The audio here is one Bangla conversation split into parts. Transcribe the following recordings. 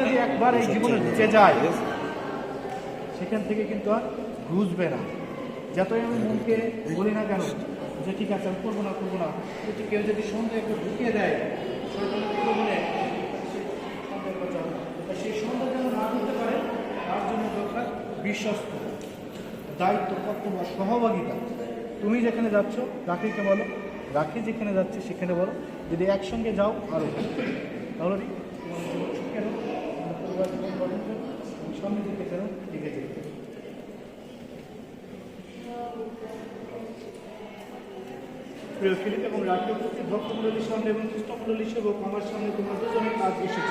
যদি একবার এই জীবনে ঢুকে যায়, সেখান থেকে কিন্তু আর ঘুষবে না। যতই আমি মনকে বলি না কেন, যে ঠিক আছে, আমি করব না করব না, কিন্তু কেউ যদি সন্দেহ একটু ঢুকিয়ে দেয় সেই সন্দেহ যেন না করতে পারে, তার জন্য দরকার বিশ্বস্ত, দায়িত্ব, কর্তব্য, সহভাগিতা। তুমি যেখানে যাচ্ছ, রাখিকে বলো, রাখি যেখানে যাচ্ছে, সেখানে বলো। যদি একসঙ্গে যাও আরও ভালো। তাহলে কি? তোমার জীবন সুখের হোক, গঠন এবং দিকে যেন এগিয়ে যেতে প্রিয় ফিলিপ এবং রাজ্য উপস্থিত ভক্তমণ্ডলীর সামনে এবং খ্রিস্টমণ্ডলীর সেবক আমার সামনে তোমরা দুজনে আজ এসেছ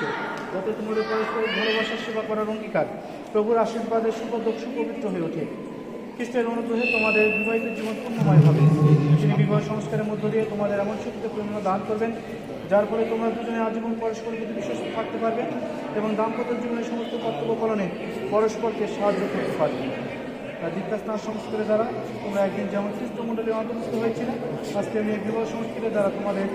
যাতে তোমাদের পারস্পরিক ভালোবাসার সেবা করার অঙ্গীকার প্রভুর আশীর্বাদে সুপদক সুপবিত্র হয়ে ওঠে খ্রিস্টের অনুগ্রহে তোমাদের বিবাহিত জীবন পূর্ণময় হবে তিনি বিবাহ সংস্কারের মধ্য দিয়ে তোমাদের এমন শক্তিতে পূর্ণ দান করবেন যার ফলে তোমরা দুজনে আজীবন পরস্পরের প্রতি বিশ্বস্ত থাকতে পারবে এবং দাম্পত্য জীবনের সমস্ত কর্তব্য পালনে পরস্পরকে সাহায্য করতে পারবে আর দীক্ষাস্থান সংস্কারের দ্বারা তোমরা একদিন যেমন খ্রিস্টমণ্ডলী অন্তর্ভুক্ত হয়েছিলে, আজকে আমি বিবাহ সংস্কৃতির দ্বারা তোমাদের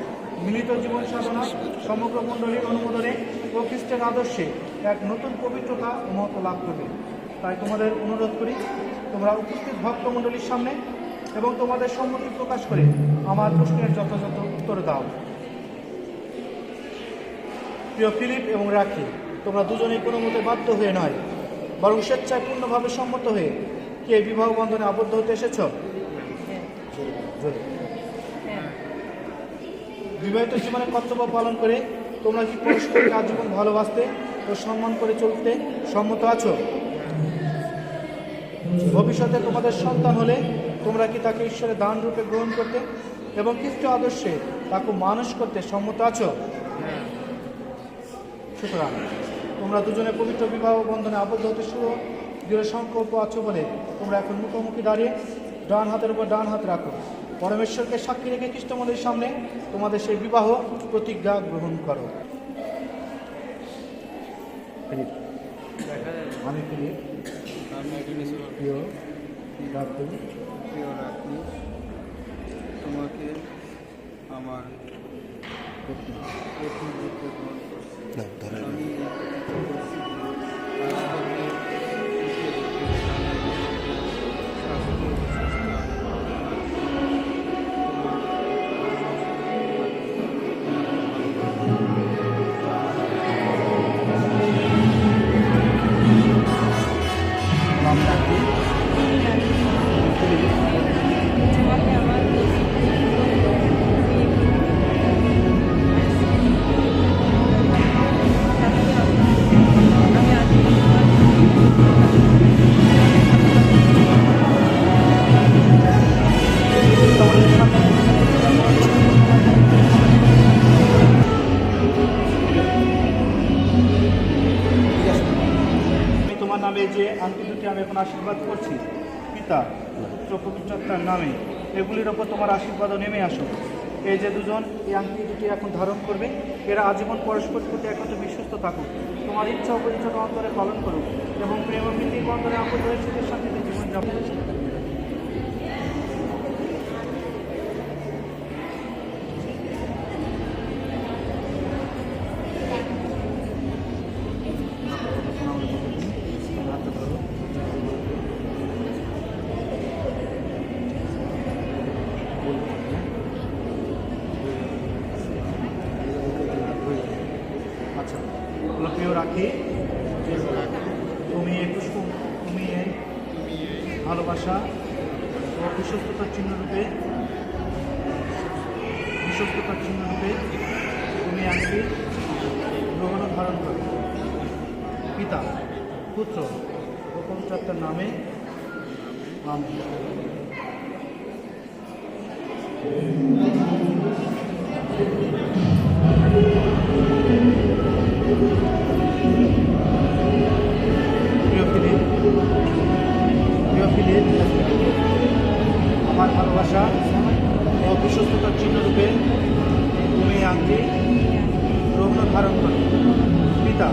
মিলিত জীবন সাধনা সমগ্র মণ্ডলীর অনুমোদনে ও খ্রিস্টের আদর্শে এক নতুন পবিত্রতা মহত্ব লাভ করবে। তাই তোমাদের অনুরোধ করি, তোমরা উপস্থিত ভক্ত মণ্ডলীর সামনে এবং তোমাদের সম্মতি প্রকাশ করে আমার প্রশ্নের যথাযথ উত্তর দাও। প্রিয় ফিলিপ এবং রাখি তোমরা দুজনেই কোনো মতে বাধ্য হয়ে নয়, বরং স্বেচ্ছায় পূর্ণভাবে সম্মত হয়ে কে বিবাহ বন্ধনে আবদ্ধ হতে এসেছ। বিবাহিত জীবনে কর্তব্য পালন করে তোমরা কি পরস্পরকে আজীবন ভালোবাসতে ও সম্মান করে চলতে সম্মত আছো ভবিষ্যতে তোমাদের সন্তান হলে তোমরা কি তাকে ঈশ্বরের দান রূপে গ্রহণ করতে এবং খ্রিস্ট আদর্শে তাকে মানুষ করতে সম্মত আছো সুতরাং তোমরা দুজনে পবিত্র বিবাহ বন্ধনে আবদ্ধ হতে শুরু দৃঢ় সংকল্প আছো বলে তোমরা এখন মুখোমুখি দাঁড়িয়ে ডান হাতের উপর ডান হাত রাখো। পরমেশ্বরকে সাক্ষী রেখে খ্রিস্টমন্দির সামনে তোমাদের সেই বিবাহ প্রতিজ্ঞা গ্রহণ করো। আমি ফিলিপ। প্রিয় রাত্রি প্রিয় তোমাকে আমার প্রতিজ্ঞা করছি যে আজ নামে যে আংটি দুটি আমি এখন আশীর্বাদ করছি। পিতা, পুত্র নামে, এগুলির ওপর তোমার আশীর্বাদও নেমে আসো এই যে দুজন, এই আংটি দুটি এখন ধারণ করবে, এরা আজীবন পরস্পর প্রতি একত্রে বিশ্বস্ত থাকুক। তোমার ইচ্ছা উপরিচ্ছা অন্তরে পালন করুক এবং প্রেম প্রীতির অন্তরে হয়ে সুখের শান্তিতে জীবনযাপন আচ্ছা। প্রিয় রাখি। তুমি পুষ্প তুমি ভালোবাসা ও বিশ্বস্ততার চিহ্ন রূপে বিশ্বস্ততার চিহ্ন রূপে তুমি আজকে গ্রহণ ধারণ করো। পিতা, পুত্র ও পবিত্রাত্মার নামে আমেন ভালোবাসা ও বিশ্বস্ততার চিহ্ন রূপে তুমি আংটি ও ধারণ করো পিতা,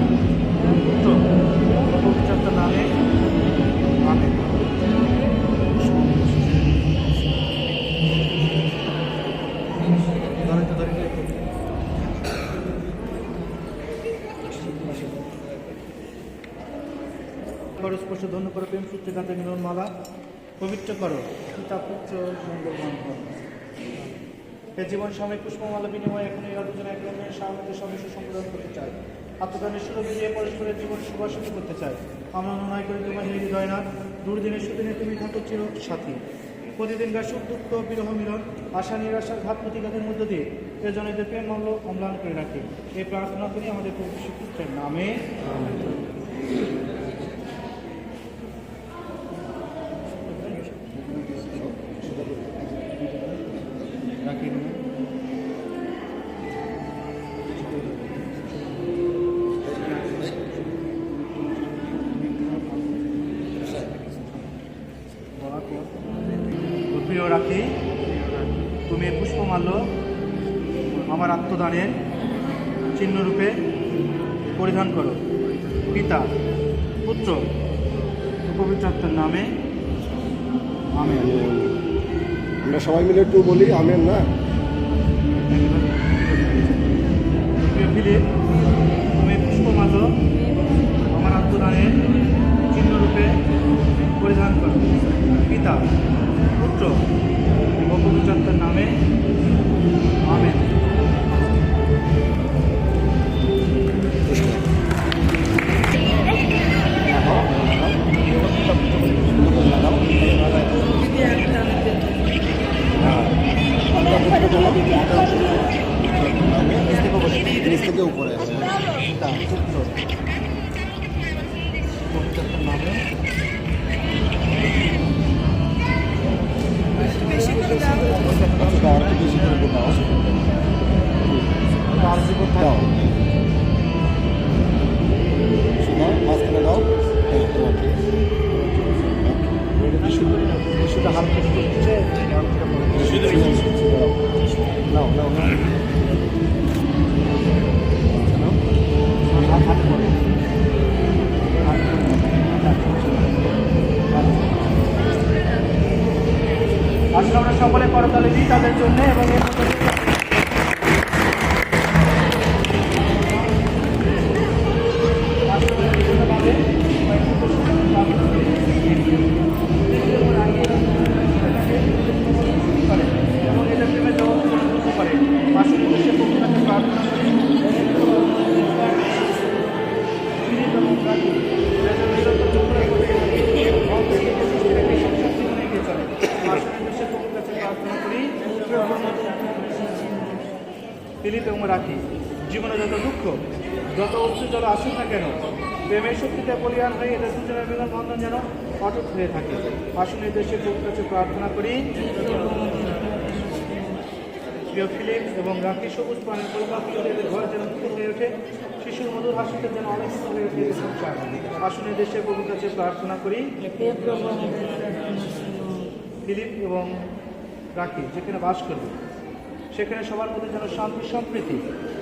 পুত্র ও নামে করো স্পর্শ ধন্য করো প্রেম সূত্রে কাঁথা মিলন মালা পবিত্র করো পিতা পুত্র মঙ্গলবান করো এ জীবন স্বামী পুষ্পমালা বিনিময়ে এখন এই আলোচনা এক রকমের স্বামীকে সদস্য সম্প্রদান করতে চায়। আত্মদানের সুযোগ দিয়ে পরস্পরের জীবন সুবাসিত করতে চায়। আমরা অনুনয় করে তোমার এই হৃদয় না দুর্দিনে সুদিনে তুমি থাকো চির সাথী। প্রতিদিনকার সুখ দুঃখ বিরহ মিলন আশা নিরাশার ঘাত প্রতিঘাতের মধ্য দিয়ে এ জনেদের প্রেম মূল্য অম্লান করে রাখি। এই প্রার্থনা করি আমাদের প্রভু খ্রিস্টের নামে। এই আমার আত্মদানের চিহ্নরূপে পরিধান করো। পিতা পুত্র পবিত্রাত্মার নামে আমি আমরা সবাই মিলে একটু বলি আমেন না? ফিলিপ তুমি এই পুষ্পমাল্য আমার আত্মদানের চিহ্নরূপে পরিধান করো। পিতা পুত্র ও পবিত্রাত্মার নামে আমেন ফিলিপ এবং রাখি। জীবনে যত দুঃখ, যত অশ্রু জল আসুক না কেন, প্রেমের শক্তিতে বলিয়ান হয়ে এদের দুজনের মিলন বন্ধন যেন অটুট হয়ে থাকে। আসুন দেশে প্রভুর কাছে প্রার্থনা করি। প্রিয় ফিলিপ এবং রাখি, সবুজ প্রাণের কলকাতা এদের ঘর যেন দুঃখ হয়ে ওঠে, শিশুর মধুর হাসিতে যেন আলোকিত হয়ে ওঠে এদের সংসার। আসুন প্রভুর কাছে প্রার্থনা করি। ফিলিপ এবং রাখি, যেখানে বাস করবে। সেখানে সবার মধ্যে যেন শান্তি, সম্প্রীতি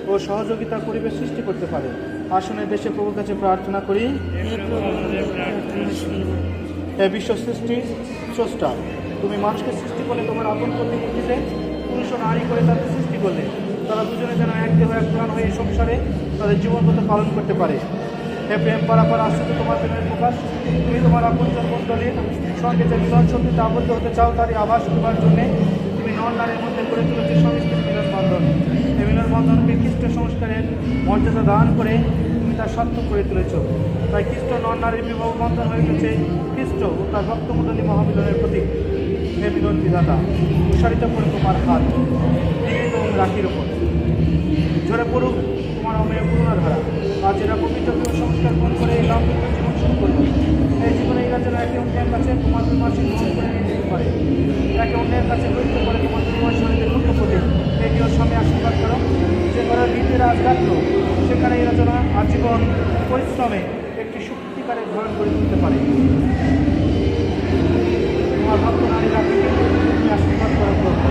ও সহযোগিতার পরিবেশ সৃষ্টি করতে পারে। আসনের দেশে প্রভুর কাছে প্রার্থনা করি। হে বিশ্ব সৃষ্টি স্রষ্টা, তুমি মানুষকে সৃষ্টি করলে, তোমার আপন প্রতিমূর্তিতে পুরুষ ও নারী করে তাদের সৃষ্টি করলে। তারা দুজনে যেন এক দেহ, এক প্রাণ হয়ে সংসারে তাদের জীবন পথে পালন করতে পারে। হে প্রেম, পারাপার আশ্রিত তোমার প্রেমের প্রকাশ। তুমি তোমার আপন মণ্ডলীর সঙ্গে যে মিলন শক্তিতে আবদ্ধ হতে চাও, তারই আভাস তোমার জন্যে। নারীর মধ্যে করে তুলেছে স্বামী স্ত্রীর মিলন বন্ধন। এই মিলন বন্ধনকে খ্রিস্ট সংস্কারের মর্যাদা দান করে তুমি তার সার্থক করে তুলেছ। তাই খ্রিস্ট নন নারীর বিবাহ বন্ধন হয়ে গেছে খ্রিস্ট ও তার ভক্তমণ্ডলী মহামিলনের প্রতীক। হে মিলন বিধাতা প্রসারিত করে তোমার হাত। এবং রাখির ওপর ঝরে পড়ুক তোমার অমেয় ধারা আজ এরা পবিত্র সংস্কার গ্রহণ করে এই দাম্পত্য জীবন শুরু করবে এই জীবনে এরা যেন একে অন্যের কাছে তোমার বিমাসী গ্রহণ করে নিয়ে যেতে পারে একে অন্যের কাছে দৈত্য করে তোমার বিমাস শরীরে লক্ষ্য প্রতি এই প্রিয় স্বামী আশীর্বাদ করো যে ঘরের ভিতরে আজ রাখল সেখানে এরা যেন আজীবন পরিশ্রমে একটি সত্যিকারের ঘর করে তুলতে পারে। তোমার ভক্ত নারী রাখিকে তুমি আশীর্বাদ করো প্রভু।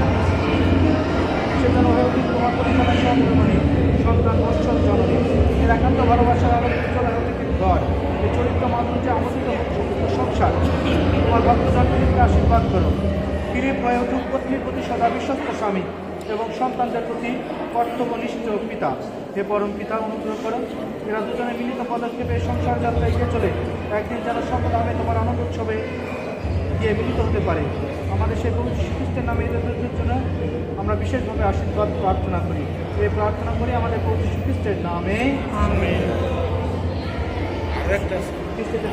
সেজন্য হয়ে উঠুক তোমার পরিচালনা সহকর্মী সন্তান বৎসল জননী। এর একান্ত ভালোবাসার আলোকে চলে একটি ঘর এই চরিত্র মাধ্যমে সমস্ত সংসার। তোমার ফিলিপকে আশীর্বাদ করো। হয়ে উঠুক পত্নীর প্রতি সদা বিশ্বস্ত স্বামী। এবং সন্তানদের প্রতি কর্তব্যনিষ্ঠ পিতা। হে পরম পিতা অনুগ্রহ করো এরা দুজনে মিলিত পদক্ষেপে সংসার যাত্রা এগিয়ে চলে। একদিন যেন সর্বদামে তোমার আনন্দ উৎসবে গিয়ে মিলিত হতে পারে। আমাদের সেই প্রভু খ্রিস্টের নামে এদের জন্য আমরা বিশেষভাবে আশীর্বাদ প্রার্থনা করি। এই প্রার্থনা করি আমাদের প্রভু খ্রিস্টের নামে। খ্রিস্টের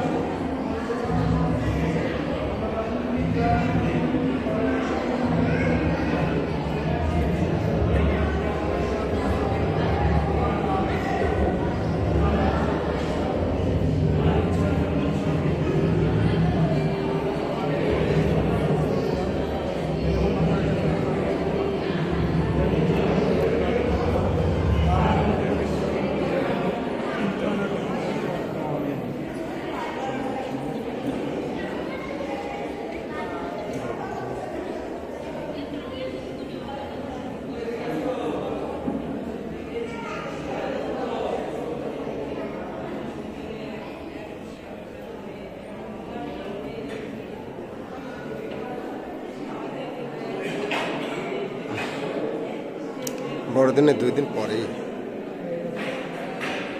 বড়দিনের দুই দিন পরেই।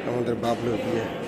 আমাদের বাবলুর বিয়ে।